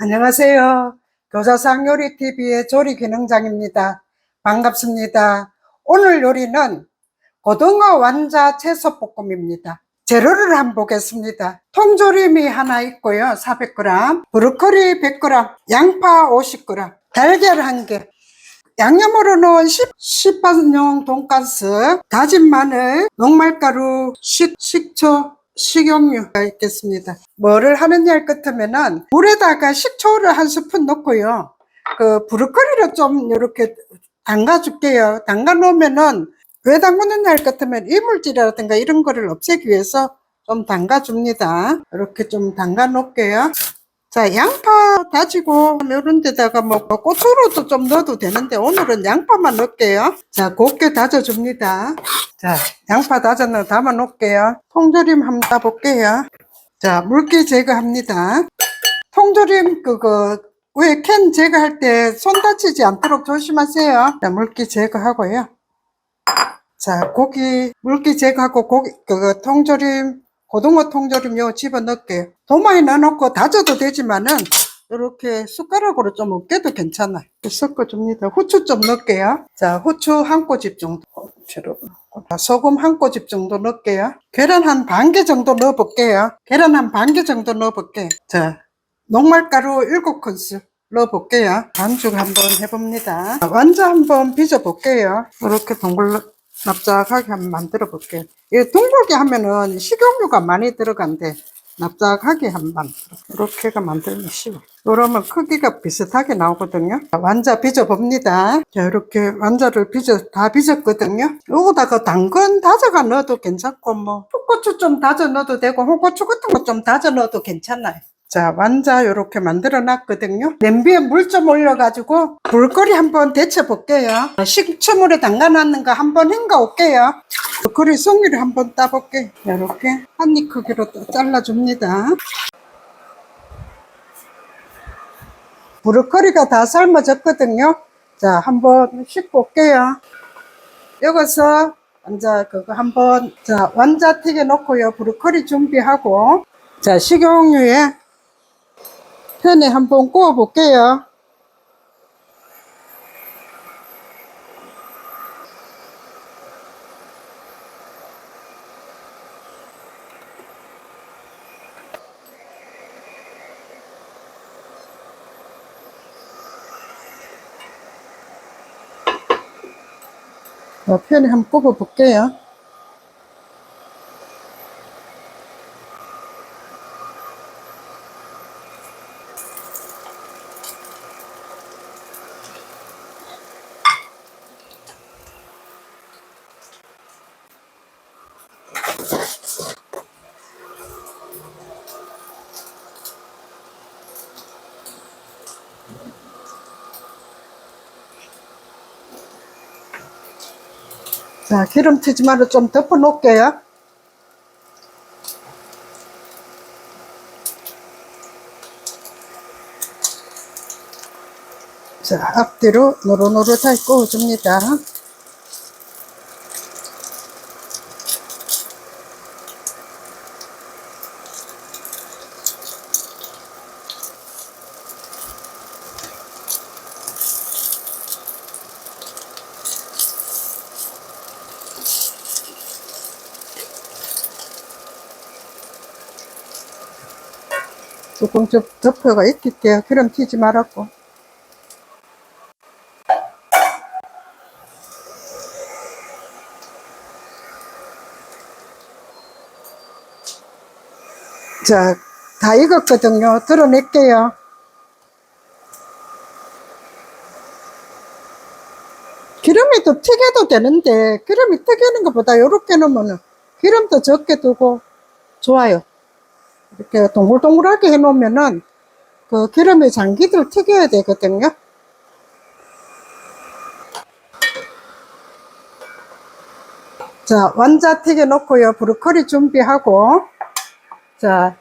안녕하세요. 교사상 요리TV의 조리기능장입니다. 반갑습니다. 오늘 요리는 고등어 완자 채소볶음입니다. 재료를 한번 보겠습니다. 통조림이 하나 있고요. 400g, 브로콜리 100g, 양파 50g, 달걀 1개, 양념으로는 10, 시판용 돈가스, 다진 마늘, 녹말가루, 식, 식초, 식용유가 있겠습니다. 뭐를 하느냐 할 것하면은 물에다가 식초를 한 스푼 넣고요. 그 브로콜리를 좀 이렇게 담가 줄게요. 담가 놓으면은 왜 담그느냐 할 것하면 이물질이라든가 이런 거를 없애기 위해서 좀 담가 줍니다. 이렇게 좀 담가 놓을게요. 자, 양파 다지고 이런 데다가 뭐 고추로도 좀 넣어도 되는데 오늘은 양파만 넣을게요. 자, 곱게 다져줍니다. 자, 양파 다져서 담아 놓을게요. 통조림 한번 따볼게요. 자, 물기 제거합니다. 통조림 그거 왜 캔 제거할 때 손 다치지 않도록 조심하세요. 자, 물기 제거하고요. 자, 고기 물기 제거하고 고기 그거 통조림 고등어 통조림 요 집어 넣을게요. 도마에 넣어놓고 다져도 되지만은 이렇게 숟가락으로 좀 으깨도 괜찮아요. 섞어줍니다. 후추 좀 넣을게요. 자, 후추 한 꼬집 정도. 후추로. 자, 소금 한 꼬집 정도 넣을게요. 계란 한 반 개 정도 넣어볼게요. 계란 한 반 개 정도 넣어볼게요. 자, 녹말가루 7큰술 넣어볼게요. 반죽 한번 해봅니다. 완자 한번 빚어볼게요. 이렇게 동글 납작하게 한번 만들어 볼게요. 이 둥글게 하면은 식용유가 많이 들어간대. 납작하게 한번 이렇게가 만들면 쉬워. 그러면 크기가 비슷하게 나오거든요. 자, 완자 빚어 봅니다. 자, 이렇게 완자를 빚어 다 빚었거든요. 여기다가 당근 다져가 넣어도 괜찮고 뭐 풋고추 좀 다져 넣어도 되고 홍고추 같은 거 좀 다져 넣어도 괜찮아요. 자, 완자 이렇게 만들어 놨거든요. 냄비에 물 좀 올려 가지고 볼거리 한번 데쳐 볼게요. 식초물에 담가 놨는 거 한번 헹가 올게요. 볼거리 송이를 한번 따볼게요. 이렇게 한 입 크기로 또 잘라 줍니다. 브로콜리가 다 삶아졌거든요. 자, 한번 씻고 올게요. 여기서 완자 그거 한번 자 완자 튀겨 놓고요. 브로콜리 준비하고 자 식용유에 팬에 한번 구워 볼게요. 자, 팬에 한번 구워 볼게요. 자, 기름 튀지 말고 좀 덮어 놓을게요. 자, 앞뒤로 노릇노릇하게 구워줍니다. 조금 좀 덮어가 익힐게요. 기름 튀지 말았고. 자, 다 익었거든요. 드러낼게요. 기름이 더 튀겨도 되는데, 기름이 튀기는 것보다 이렇게 넣으면 기름도 적게 두고 좋아요. 이렇게 동글동글하게 해놓으면은 그 기름의 장기들 튀겨야 되거든요. 자, 완자 튀겨 놓고요. 브로콜리 준비하고, 자,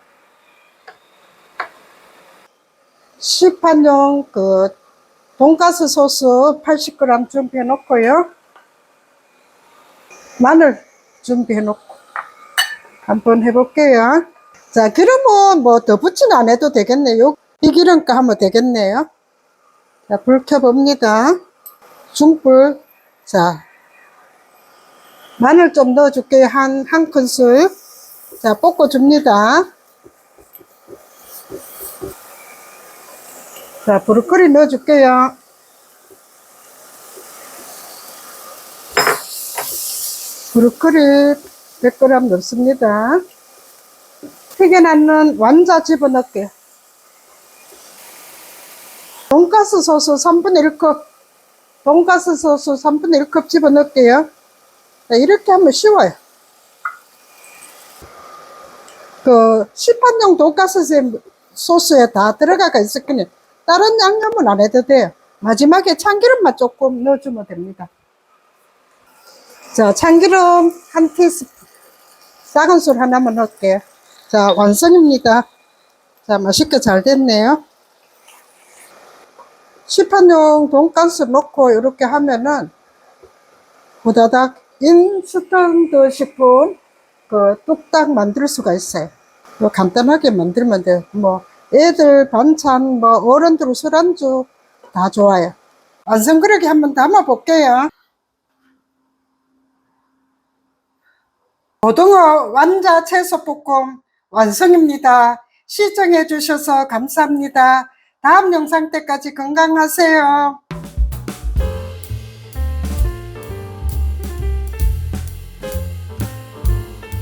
시판용 그 돈가스 소스 80g 준비해 놓고요. 마늘 준비해 놓고 한번 해볼게요. 자, 기름은 뭐 더 붙이는 안 해도 되겠네요. 이 기름가 하면 되겠네요. 자, 불 켜봅니다. 중불. 자, 마늘 좀 넣어줄게요. 한, 한 큰술. 자, 볶아줍니다. 자, 브로콜리 넣어줄게요. 브로콜리 100g 넣습니다. 튀겨놨는 완자 집어넣을게요. 돈가스 소스 3분의 1컵, 돈가스 소스 3분의 1컵 집어넣을게요. 자, 이렇게 하면 쉬워요. 그, 시판용 돈가스 소스에 다 들어가가 있을 거니 다른 양념은 안 해도 돼요. 마지막에 참기름만 조금 넣어주면 됩니다. 자, 참기름 한 티스푼. 작은 술 하나만 넣을게요. 자, 완성입니다. 자, 맛있게 잘 됐네요. 시판용 돈가스 넣고 이렇게 하면은 후다닥 인스턴트 식품 그 뚝딱 만들 수가 있어요. 뭐 간단하게 만들면 돼요. 뭐 애들 반찬, 뭐 어른들 술안주 다 좋아요. 완성 그릇에 한번 담아 볼게요. 고등어 완자 채소 볶음 완성입니다. 시청해 주셔서 감사합니다. 다음 영상 때까지 건강하세요.